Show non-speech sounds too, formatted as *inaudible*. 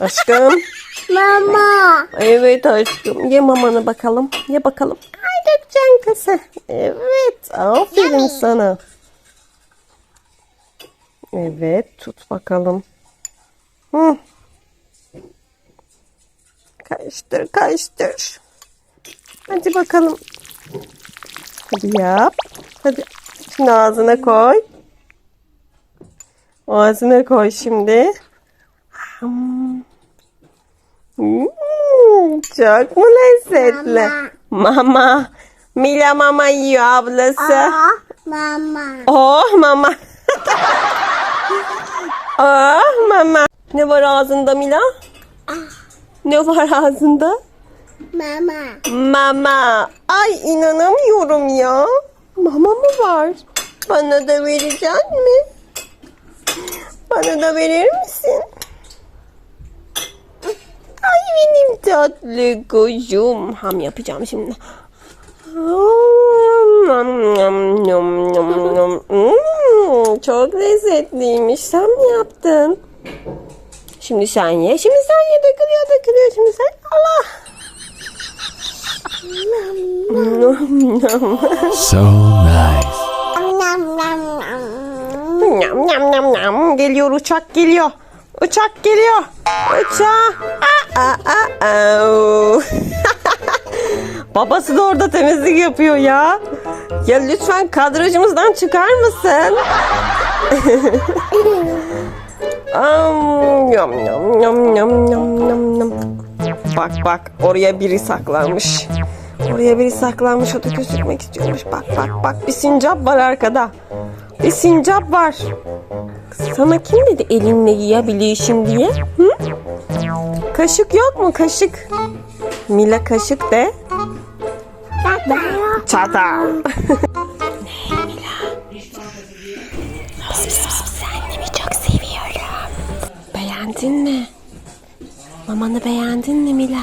Aşkım. Mama. Evet aşkım. Ye mamanı bakalım. Ye bakalım. Ay dökeceksin kızı. Evet. Aferin sana. Evet. Tut bakalım. Hı. Karıştır karıştır. Hadi bakalım. Hadi yap. Hadi. Şimdi ağzına koy. Ağzına koy şimdi. Hmm, çok mu lezzetli? Mama. Mila mama yiyor ablası. Aa, mama. Oh mama. oh *laughs* mama. Ne var ağzında Mila? Ne var ağzında? Mama. Mama. Ay inanamıyorum ya. Mama mı var? Bana da verecek mi? Bana da verir misin? Ay benim tatlı kuzum. Ham yapacağım şimdi. Hmm, çok lezzetliymiş. Sen mi yaptın? Şimdi sen ye. Şimdi sen ye. Dökülüyor dökülüyor. Şimdi sen. Allah. So nice. Nam nam nam. Nyam nyam nyam nyam. Geliyor uçak geliyor. Uçak geliyor. Uçak. Aa, aa, aa. *laughs* Babası da orada temizlik yapıyor ya. Ya lütfen kadrajımızdan çıkar mısın? *laughs* Yam yam yam yam yam yam yam. Bak bak oraya biri saklanmış. Oraya biri saklanmış o da gözükmek istiyormuş. Bak bak bak bir sincap var arkada. Bir sincap var. Sana kim dedi elinle yiyebilirsin diye? Hı? Kaşık yok mu kaşık? Mila kaşık de. Çatal. Annemi çok seviyorum. Beğendin mi? Mamanı beğendin mi Mila?